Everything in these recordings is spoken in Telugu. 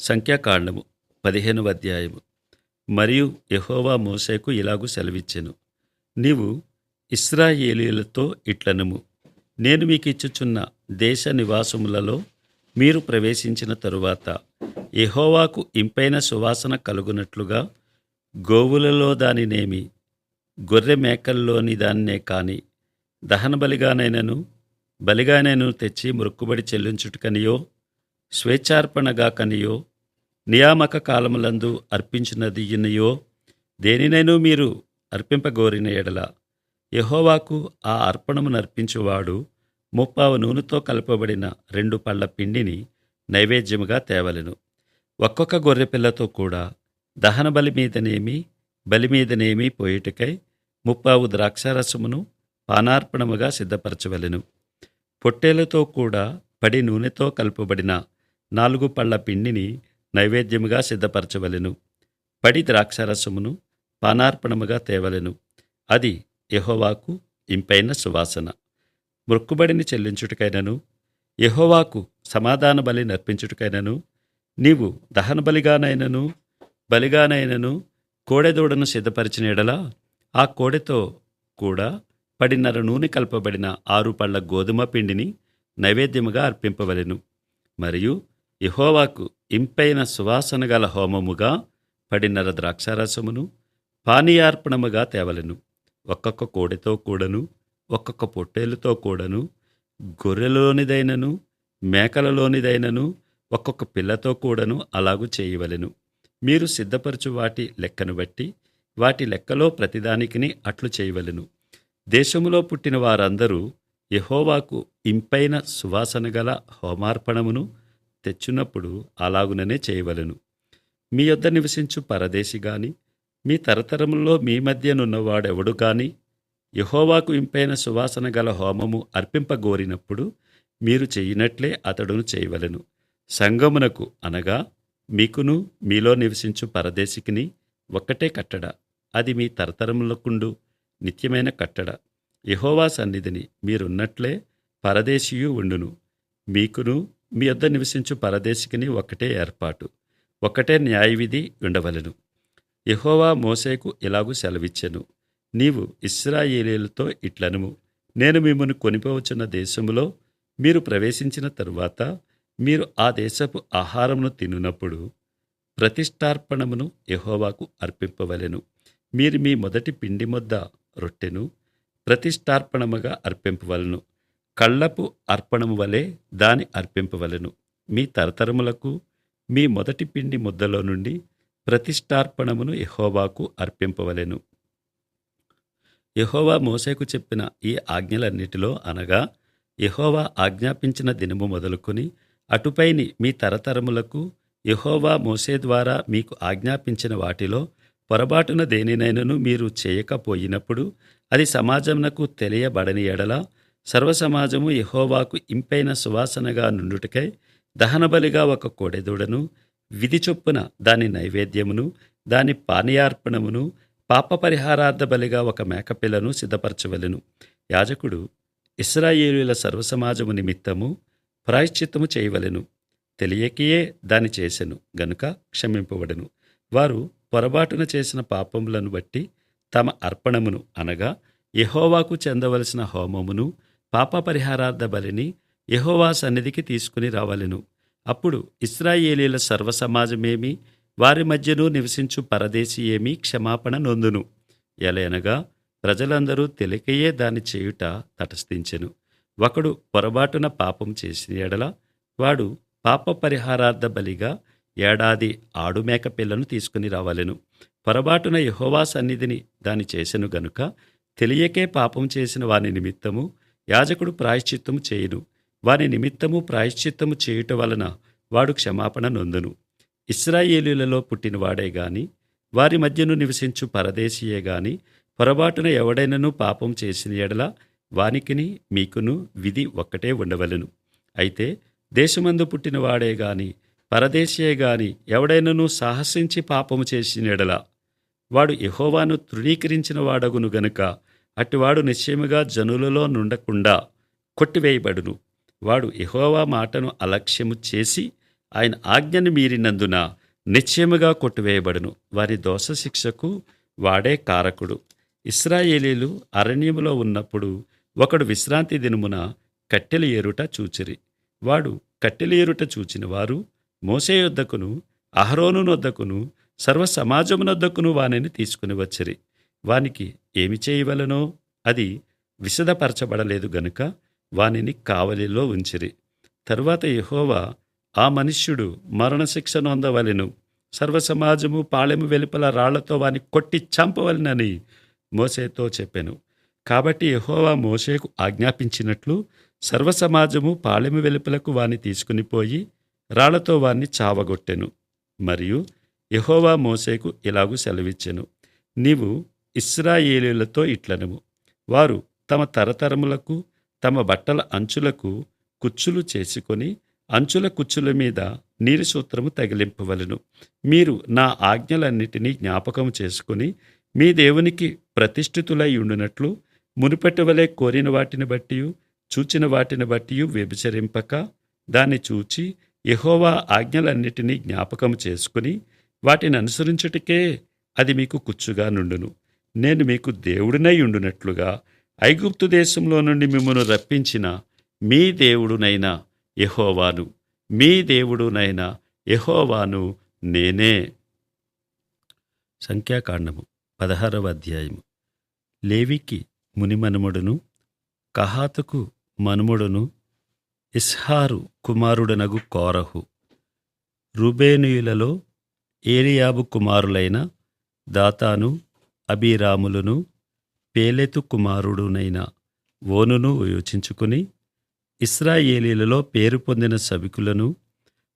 సంఖ్యాకాండము పదిహేనవ అధ్యాయము. మరియు యహోవా మోసేకు ఇలాగూ సెలవిచ్చెను. నీవు ఇస్రాయేలీలతో ఇట్లనుము. నేను మీకు ఇచ్చుచున్న దేశ నివాసములలో మీరు ప్రవేశించిన తరువాత యహోవాకు ఇంపైన సువాసన కలుగునట్లుగా గోవులలో దానినేమి గొర్రె మేకల్లోని దాన్నే కాని దహనబలిగానైనను బలిగానైనను తెచ్చి మొక్కుబడి చెల్లించుటకనియో స్వేచ్ఛార్పణగా కనియో నియామక కాలములందు అర్పించినదియునియో దేనినైనా మీరు అర్పింపగోరిన ఎడల. యహోవాకు ఆ అర్పణము నర్పించువాడు ముప్పావు నూనెతో కలపబడిన రెండు పళ్ళ పిండిని నైవేద్యముగా తేవలెను. ఒక్కొక్క గొర్రెపిల్లతో కూడా దహన బలి మీదనేమి బలి మీదనేమి పోయేటకై ముప్పావు ద్రాక్షారసమును పానార్పణముగా సిద్ధపరచవలెను. పొట్టేలతో కూడా పడి నూనెతో కలుపబడిన నాలుగు పళ్ళ పిండిని నైవేద్యముగా సిద్ధపరచవలెను. పడి ద్రాక్షారసమును పానార్పణముగా తేవలెను. అది యహోవాకు ఇంపైన సువాసన. మొక్కుబడిని చెల్లించుటకైనను యహోవాకు సమాధాన బలి నర్పించుటకైనను నీవు దహన బలిగానైనను బలిగానైనను కోడెదూడను సిద్ధపరిచిన ఎడలా ఆ కోడెతో కూడా పడిన్నర నూనె కలపబడిన ఆరు పళ్ళ గోధుమ పిండిని నైవేద్యముగా అర్పింపవలెను. మరియు ఇహోవాకు ఇంపైన సువాసన గల హోమముగా పడినర ద్రాక్షారసమును పానీయార్పణముగా తేవలెను. ఒక్కొక్క కోడెతో కూడను ఒక్కొక్క పొట్టేలుతో కూడను గొర్రెలోనిదైనను మేకలలోనిదైనను ఒక్కొక్క పిల్లతో కూడను అలాగూ చేయవలెను. మీరు సిద్ధపరచు వాటి లెక్కను బట్టి వాటి లెక్కలో ప్రతిదానికిని అట్లు చేయవలెను. దేశములో పుట్టిన వారందరూ యహోవాకు ఇంపైన సువాసన గల హోమార్పణమును తెచ్చున్నప్పుడు అలాగుననే చేయవలను. మీ యొద్ద నివసించు పరదేశి గాని మీ తరతరంలో మీ మధ్యనున్నవాడెవడు గాని యహోవాకు ఇంపైన సువాసన గల హోమము అర్పింపగోరినప్పుడు మీరు చేయినట్లే అతడును చేయవలెను. సంగమునకు అనగా మీకును మీలో నివసించు పరదేశికిని ఒక్కటే కట్టడ. అది మీ తరతరములకుండు నిత్యమైన కట్టడ. యహోవా సన్నిధిని మీరున్నట్లే పరదేశీయు ఉండును. మీకును మీ యొద్ద నివసించు పరదేశికిని ఒక్కటే ఏర్పాటు. ఒక్కటే న్యాయవిధి ఉండవలెను. ఎహోవా మోసేకు ఇలాగూ సెలవిచ్చెను. నీవు ఇస్రాయేలీలతో ఇట్లనుము. నేను మిమ్మల్ని కొనిపోవచ్చున్న దేశములో మీరు ప్రవేశించిన తరువాత మీరు ఆ దేశపు ఆహారమును తినునప్పుడు ప్రతిష్టార్పణమును ఎహోవాకు అర్పింపవలెను. మీరు మీ మొదటి పిండి ముద్ద రొట్టెను ప్రతిష్టార్పణముగా అర్పింపవలను. కళ్ళపు అర్పణము వలె దాని అర్పింపవలెను మీ తరతరములకు మీ మొదటి పిండి ముద్దలో నుండి ప్రతిష్టార్పణమును యహోవాకు అర్పింపవలెను యహోవా మోసేకు చెప్పిన ఈ ఆజ్ఞలన్నిటిలో అనగా యహోవా ఆజ్ఞాపించిన దినము మొదలుకొని అటుపైని మీ తరతరములకు యహోవా మోసే ద్వారా మీకు ఆజ్ఞాపించిన వాటిలో పొరబాటున దేనినైనను మీరు చేయకపోయినప్పుడు అది సమాజమునకు తెలియబడని ఎడల సర్వసమాజము యహోవాకు ఇంపైన సువాసనగా నుండుటకై దహనబలిగా ఒక కోడెదూడను విధి చొప్పున దాని నైవేద్యమును దాని పానీయార్పణమును పాప పరిహారార్థ బలిగా ఒక మేకపిల్లను సిద్ధపరచవలెను. యాజకుడు ఇస్రాయేలుల సర్వసమాజము నిమిత్తము ప్రాయశ్చిత్తము చేయవలెను. తెలియకయే దాని చేసెను గనుక క్షమింపబడెను. వారు పొరబాటున చేసిన పాపములను బట్టి తమ అర్పణమును అనగా యహోవాకు చెందవలసిన హోమమును పాప పరిహారార్థ బలిని యహోవా సన్నిధికి తీసుకుని రావలెను. అప్పుడు ఇస్రాయేలీల సర్వసమాజమేమి వారి మధ్యను నివసించు పరదేశీ ఏమీ క్షమాపణ నొందును. ఎలయనగా ప్రజలందరూ తెలికయే దాన్ని చేయుట తటస్థించెను. ఒకడు పొరబాటున పాపం చేసిన ఎడల వాడు పాప పరిహారార్థ బలిగా ఏడాది ఆడుమేక పిల్లను తీసుకుని రావాలెను. పొరబాటున యహోవా సన్నిధిని దాని చేసెను గనుక తెలియకే పాపం చేసిన వాని నిమిత్తము యాజకుడు ప్రాయశ్చిత్తము చేయును. వాని నిమిత్తము ప్రాయశ్చిత్తము చేయుట వలన వాడు క్షమాపణ నొందును. ఇస్రాయేలీలలో పుట్టినవాడే గాని వారి మధ్యను నివసించు పరదేశీయే గాని పొరబాటున ఎవడైనను పాపం చేసిన ఎడల వానికిని మీకును విధి ఒక్కటే ఉండవలెను. అయితే దేశమందు పుట్టినవాడే గాని పరదేశీయే గాని ఎవడైనను సాహసించి పాపము చేసిన ఎడల వాడు యహోవాను తృణీకరించిన వాడగును గనుక అటువాడు నిశ్చయముగా జనులలో నుండకుండా కొట్టివేయబడును. వాడు ఎహోవా మాటను అలక్ష్యము చేసి ఆయన ఆజ్ఞను మీరినందున నిశ్చయముగా కొట్టివేయబడును. వారి దోష శిక్షకు వాడే కారకుడు. ఇస్రాయేలీలు అరణ్యములో ఉన్నప్పుడు ఒకడు విశ్రాంతి దినమున కట్టెల ఏరుట చూచిరి. వాడు కట్టెల ఏరుట చూచిన వారు మోసే యొద్దకును అహరోను నొద్దకును సర్వ సమాజమునొద్దకును వానిని తీసుకుని వచ్చిరి. వానికి ఏమి చేయవలనో అది విశదపరచబడలేదు గనుక వానిని కావలిలో ఉంచిరి. తరువాత యహోవా ఆ మనుష్యుడు మరణశిక్ష నొందవలెను. సర్వసమాజము పాళెము వెలుపల రాళ్ళతో వాని కొట్టి చంపవలెనని మోసేతో చెప్పెను. కాబట్టి యహోవా మోసేకు ఆజ్ఞాపించినట్లు సర్వసమాజము పాళెము వెలుపలకు వాని తీసుకుని పోయి రాళ్ళతో వాన్ని చావగొట్టెను. మరియు యహోవా మోసేకు ఇలాగూ సెలవిచ్చెను. నీవు ఇస్రాయేలీలతో ఇట్లనము. వారు తమ తరతరములకు తమ బట్టల అంచులకు కుచ్చులు చేసుకొని అంచుల కుచ్చుల మీద నీరు సూత్రము తగిలింపవలను. మీరు నా ఆజ్ఞలన్నిటినీ జ్ఞాపకం చేసుకుని మీ దేవునికి ప్రతిష్ఠితులై ఉండునట్లు మునుపటి వలె కోరిన వాటిని బట్టి చూచిన వాటిని బట్టి వ్యభిచరింపక దాన్ని చూచి యహోవా ఆజ్ఞలన్నిటినీ జ్ఞాపకం చేసుకుని వాటిని అనుసరించుటకే అది మీకు కుచ్చుగా నుండును. నేను మీకు దేవుడినై ఉండునట్లుగా ఐగుప్తు దేశంలో నుండి మిమ్మను రప్పించిన మీ దేవుడునైన యహోవాను మీ దేవుడునైన యహోవాను నేనే. సంఖ్యాకాండము పదహారవ అధ్యాయము. లేవికి మునిమనుమడును కహాతుకు మనుమడును ఇస్హారు కుమారుడనగు కోరహు రుబేనుయులలో ఏలియాబు కుమారులైన దాతాను అబీరాములను పేలెతు కుమారుడునైన ఓనును యోచించుకుని ఇస్రాయేలీలలో పేరు పొందిన సభికులను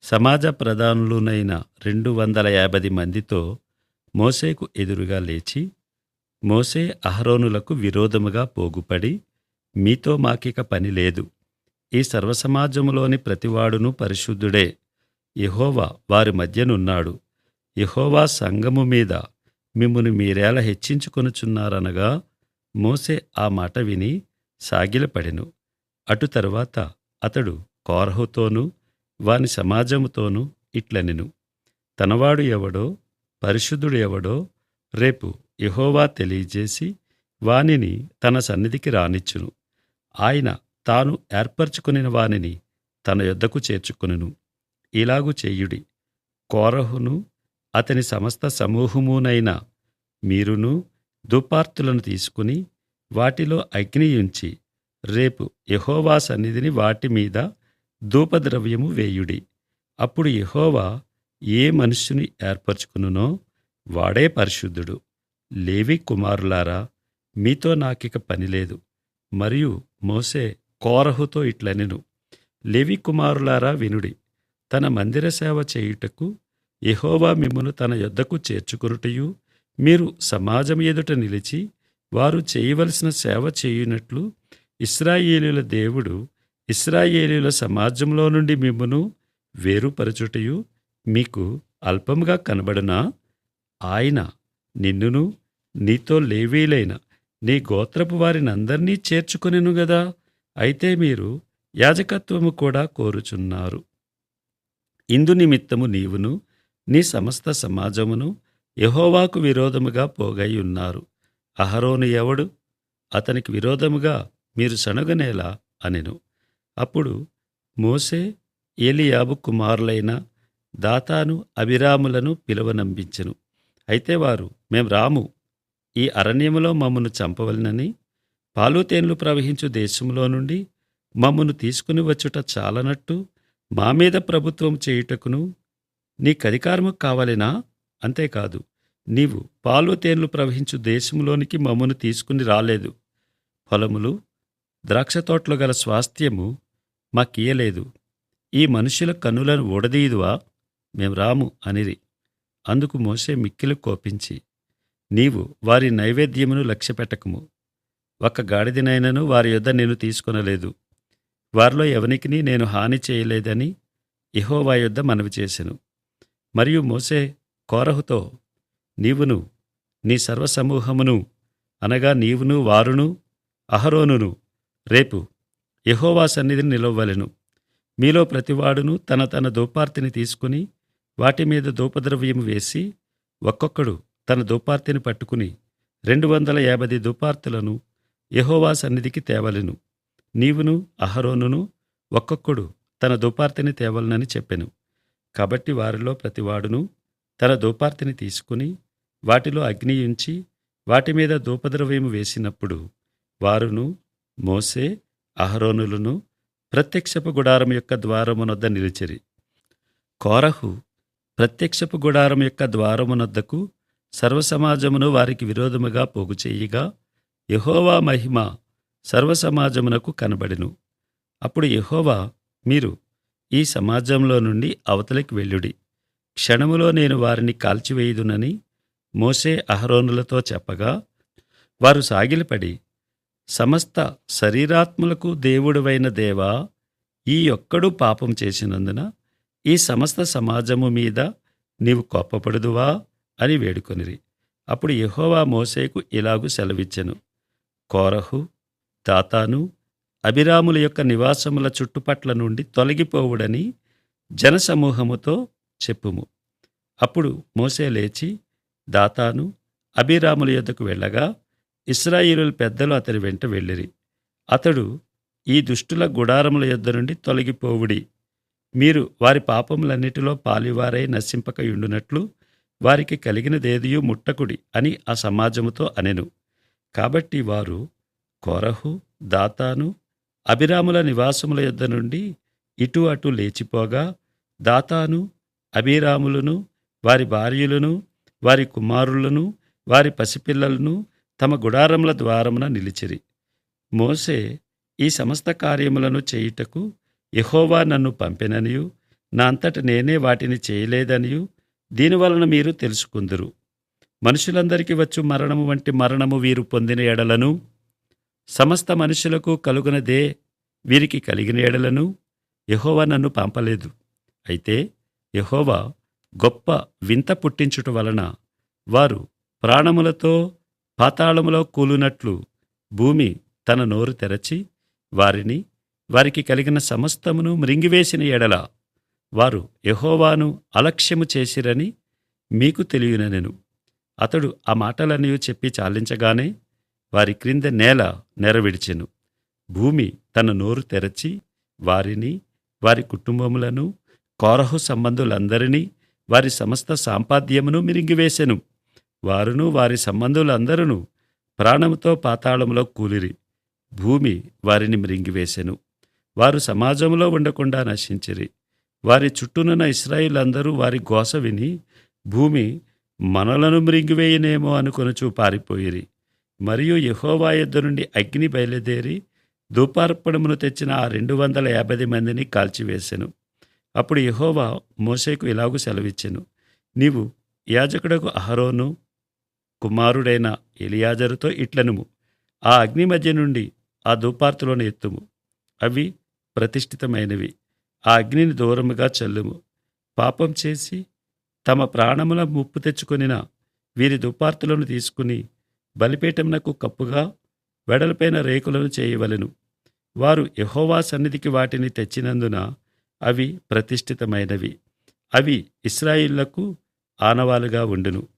సమాజ ప్రధానులునైన రెండు వందల యాభై మందితో మోసేకు ఎదురుగా లేచి మోసే అహరోనులకు విరోధముగా పోగుపడి మీతో మాకిక పని లేదు. ఈ సర్వసమాజములోని ప్రతివాడును పరిశుద్ధుడే. యహోవా వారి మధ్యనున్నాడు. యహోవా సంగము మీద మిమ్మును మీరేలా హెచ్చించుకొనుచున్నారనగా మోసే ఆ మాట విని సాగిలపడెను. అటు తరువాత అతడు కోరహుతోనూ వాని సమాజముతోనూ ఇట్లనెను. తనవాడు ఎవడో పరిశుద్ధుడు ఎవడో రేపు యెహోవా తెలియజేసి వానిని తన సన్నిధికి రానిచ్చును. ఆయన తాను ఏర్పరచుకుని వానిని తన యొద్దకు చేర్చుకొనును. ఇలాగు చెయ్యుడి కోరహును అతని సమస్త సమూహమునైన మీరును దుపార్తులను తీసుకుని వాటిలో అగ్నియుంచి రేపు యహోవా సన్నిధిని వాటి మీద ధూపద్రవ్యము వేయుడి. అప్పుడు యహోవా ఏ మనుష్యుని ఏర్పరచుకునునో వాడే పరిశుద్ధుడు. లేవి కుమారులారా మీతో నాకిక పనిలేదు మరియు మోసే కోరహుతో ఇట్లనెను. లేవి కుమారులారా వినుడి తన మందిర సేవ చేయుటకు యహోవా మిమ్మును తన యొద్దకు చేర్చుకొనుటయు మీరు సమాజం ఎదుట నిలిచి వారు చేయవలసిన సేవ చేయునట్లు ఇస్రాయేలీల దేవుడు ఇస్రాయేలీల సమాజంలో నుండి మిమ్మును వేరుపరచుటయు మీకు అల్పముగా కనబడనా? ఆయన నిన్నును నీతో లేవీలైన నీ గోత్రపు వారినందరినీ చేర్చుకొనెను గదా? అయితే మీరు యాజకత్వము కూడా కోరుచున్నారు. ఇందు నిమిత్తము నీవును నీ సమస్త సమాజమును యహోవాకు విరోధముగా పోగై ఉన్నారు. అహరోను ఎవడు? అతనికి విరోధముగా మీరు సణగనేలా అనెను. అప్పుడు మోసే ఏలియాబు కుమారులైన దాతాను అభిరాములను పిలువనంపించెను అయితే వారు మేం రాము. ఈ అరణ్యములో మమ్మను చంపవలనని పాలుతేన్లు ప్రవహించు దేశంలో నుండి మమ్మను తీసుకుని వచ్చుట చాలనట్టు మా మీద ప్రభుత్వం చేయుటకును నీకధికారము కావాలినా? అంతేకాదు నీవు పాలు తేన్లు ప్రవహించు దేశములోనికి మమ్మను తీసుకుని రాలేదు. పొలములు ద్రాక్షతోటలు గల స్వాస్థ్యము మాకియలేదు ఈ మనుషుల కన్నులను ఊడదీయుదువా? మేము రాము అనిరి. అందుకు మోసే మిక్కిలు కోపించి నీవు వారి నైవేద్యమును లక్ష్యపెట్టకము. ఒక్క గాడిదనైనను వారి యొద్ద నేను తీసుకొనలేదు. వారిలో ఎవనికిని నేను హాని చేయలేదని యెహోవా యొద్ద మనవి చేసెను. మరియు మోసే కోరహుతో నీవును నీ సర్వసమూహమును అనగా నీవును వారును అహరోనును రేపు యహోవా సన్నిధిని నిలవవలెను. మీలో ప్రతివాడును తన తన దూపార్తిని తీసుకుని వాటి మీద ధూపద్రవ్యం వేసి ఒక్కొక్కడు తన దూపార్తిని పట్టుకుని రెండు వందల యాభై దుపార్తులను యహోవా సన్నిధికి తేవలెను. నీవును అహరోనును ఒక్కొక్కడు తన దుపార్తిని తేవలనని చెప్పెను. కాబట్టి వారిలో ప్రతివాడును తన దూపార్తిని తీసుకుని వాటిలో అగ్ని ఉంచి వాటి మీద ధూపద్రవ్యము వేసినప్పుడు వారును మోసే అహరోనులను ప్రత్యక్షపు గుడారం యొక్క ద్వారమునొద్ద నిలిచిరి. కోరహు ప్రత్యక్షపు గుడారం యొక్క ద్వారమునొద్దకు సర్వసమాజమును వారికి విరోధముగా పోగు చేయగా యెహోవా మహిమ సర్వసమాజమునకు కనబడెను. అప్పుడు యహోవా మీరు ఈ సమాజంలో నుండి అవతలికి వెళ్ళుడి. క్షణములో నేను వారిని కాల్చివేయుదునని మోసే అహరోనులతో చెప్పగా వారు సాగిలపడి సమస్త శరీరాత్మలకు దేవుడువైన దేవా ఈ ఒక్కడు పాపం చేసినందున ఈ సమస్త సమాజము మీద నీవు కోప్పపడుదువా అని వేడుకొనిరి. అప్పుడు యహోవా మోసేకు ఇలాగు సెలవిచ్చెను. కోరహు దాతాను అభిరాముల యొక్క నివాసముల చుట్టుపట్ల నుండి తొలగిపోవుడని జనసమూహముతో చెప్పుము. అప్పుడు మోసే లేచి దాతాను అభిరాముల యొద్దకు వెళ్ళగా ఇస్రాయిలు పెద్దలు అతని వెంట వెళ్ళిరి. అతడు ఈ దుష్టుల గుడారముల యొద్ద నుండి తొలగిపోవుడి. మీరు వారి పాపములన్నిటిలో పాలివారై నశింపకయుండునట్లు వారికి కలిగినదేదియు ముట్టకుడి అని ఆ సమాజముతో అనెను. కాబట్టి వారు కోరహు దాతాను అభిరాముల నివాసముల యొద్ద నుండి ఇటు అటు లేచిపోగా దాతాను అభిరాములను వారి భార్యలను వారి కుమారులను వారి పసిపిల్లలను తమ గుడారముల ద్వారమున నిలిచిరి. మోసే ఈ సమస్త కార్యములను చేయుటకు యహోవా నన్ను పంపిననియు. నా అంతట నేనే వాటిని చేయలేదనియు. దీనివలన మీరు తెలుసుకుందురు. మనుషులందరికీ వచ్చు మరణము వంటి మరణము వీరు పొందిన ఎడలను సమస్త మనుషులకు కలుగునదే వీరికి కలిగిన ఎడలను యహోవా నన్ను పంపలేదు. అయితే యహోవా గొప్ప వింత పుట్టించుట వలన వారు ప్రాణములతో పాతాళములో కూలునట్లు భూమి తన నోరు తెరచి వారిని వారికి కలిగిన సమస్తమును మృంగివేసిన ఎడల వారు యహోవాను అలక్ష్యము చేసిరని మీకు తెలియనెను. అతడు ఆ మాటలన్నీ చెప్పి చాలించగానే వారి క్రింద నేల నెరవిడిచెను భూమి తన నోరు తెరచి వారిని వారి కుటుంబములను కోరహు సంబంధులందరినీ వారి సమస్త సాంపాద్యమును మిరింగివేశెను వారును వారి సంబంధులందరూ ప్రాణముతో పాతాళములో కూలిరి. భూమి వారిని మృంగివేశెను వారు సమాజంలో ఉండకుండా నశించిరి. వారి చుట్టూనున్న ఇస్రాయిలందరూ వారి గోస విని భూమి మనలను మృంగివేయనేమో అనుకొనుచూ పారిపోయిరి. మరియు యహోవా యుద్ధ నుండి అగ్ని బయలుదేరి ధూపార్పణమును తెచ్చిన ఆ రెండు వందల యాభై మందిని కాల్చివేశాను అప్పుడు యహోవా మోసేకు ఇలాగూ సెలవిచ్చెను. నీవు యాజకుడకు అహరోను కుమారుడైన ఎలియాజరుతో ఇట్లనుము. ఆ అగ్ని మధ్య నుండి ఆ ధూపార్తులను ఎత్తుము. అవి ప్రతిష్ఠితమైనవి. ఆ అగ్నిని దూరముగా చల్లుము. పాపం చేసి తమ ప్రాణముల ముప్పు తెచ్చుకొనిన వీరి దుపార్తులను తీసుకుని బలిపీఠమునకు కప్పుగా వెడల్పైన రేకులను చేయవలెను. వారు యహోవా సన్నిధికి వాటిని తెచ్చినందున అవి ప్రతిష్ఠితమైనవి. అవి ఇస్రాయిళ్ళకు ఆనవాలుగా ఉండును.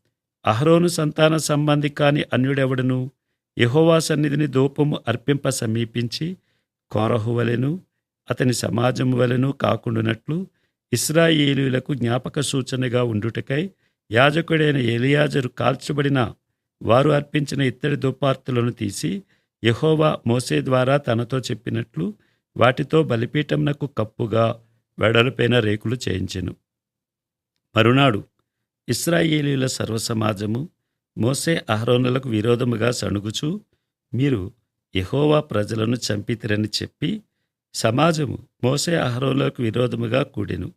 అహరోను సంతాన సంబంధి కాని అన్యుడెవడను? యహోవా సన్నిధిని ధూపము అర్పింప సమీపించి కోరహు వలెను అతని సమాజము వలెను కాకుండునట్లు ఇస్రాయేలీలకు జ్ఞాపక సూచనగా ఉండుటకై యాజకుడైన ఎలియాజరు కాల్చబడిన వారు అర్పించిన ఇత్తడి దుపార్తులను తీసి యహోవా మోసే ద్వారా తనతో చెప్పినట్లు వాటితో బలిపీఠంనకు కప్పుగా వెడలపైన రేకులు చేయించెను. మరునాడు ఇస్రాయేలీల సర్వసమాజము మోసే అహరోనులకు విరోధముగా సణుగుచూ మీరు యహోవా ప్రజలను చంపితిరని చెప్పి సమాజము మోసే అహరోనులకు విరోధముగా కూడెను.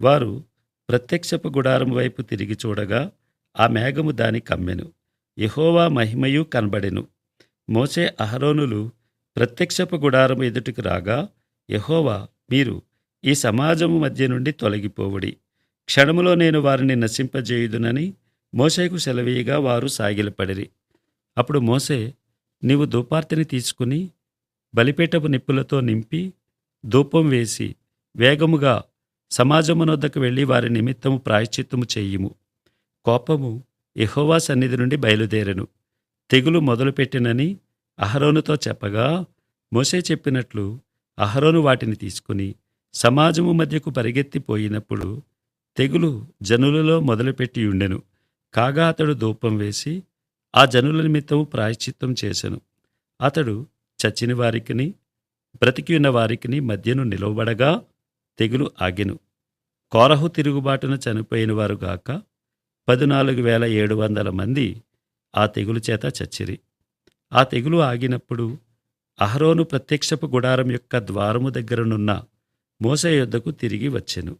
వారు ప్రత్యక్షపు గుడారం వైపు తిరిగి చూడగా ఆ మేఘము దాని కమ్మెను. యహోవా మహిమయు కనబడెను. మోసే అహరోనులు ప్రత్యక్షపు గుడారము ఎదుటికి రాగా యహోవా మీరు ఈ సమాజము మధ్య నుండి తొలగిపోవుడి. క్షణములో నేను వారిని నశింపజేయుదునని మోసేకు సెలవీయగా వారు సాగిలపడిరి. అప్పుడు మోసే నీవు ధూపార్తిని తీసుకుని బలిపేటపు నిప్పులతో నింపి ధూపం వేసి వేగముగా సమాజమునొద్దకు వెళ్ళి వారి నిమిత్తము ప్రాయశ్చిత్తము చేయుము. కోపము యహోవా సన్నిధి నుండి బయలుదేరెను. తెగులు మొదలుపెట్టినని అహరోనుతో చెప్పగా మోసే చెప్పినట్లు అహరోను వాటిని తీసుకుని సమాజము మధ్యకు పరిగెత్తిపోయినప్పుడు తెగులు జనులలో మొదలుపెట్టి ఉండెను. కాగా అతడు ధూపం వేసి ఆ జనుల నిమిత్తము ప్రాయశ్చిత్తం చేసెను. అతడు చచ్చిన వారికిని బ్రతికి ఉన్న వారికిని మధ్యను నిలవబడగా తెగులు ఆగెను. కోరహు తిరుగుబాటున చనిపోయిన వారు గాక పద్నాలుగు వేల ఏడు వందల మంది ఆ తెగులు చేత చచ్చిరి. ఆ తెగులు ఆగినప్పుడు అహరోను ప్రత్యక్షపు గుడారం యొక్క ద్వారము దగ్గరనున్న మోస యొద్దకు తిరిగి వచ్చెను.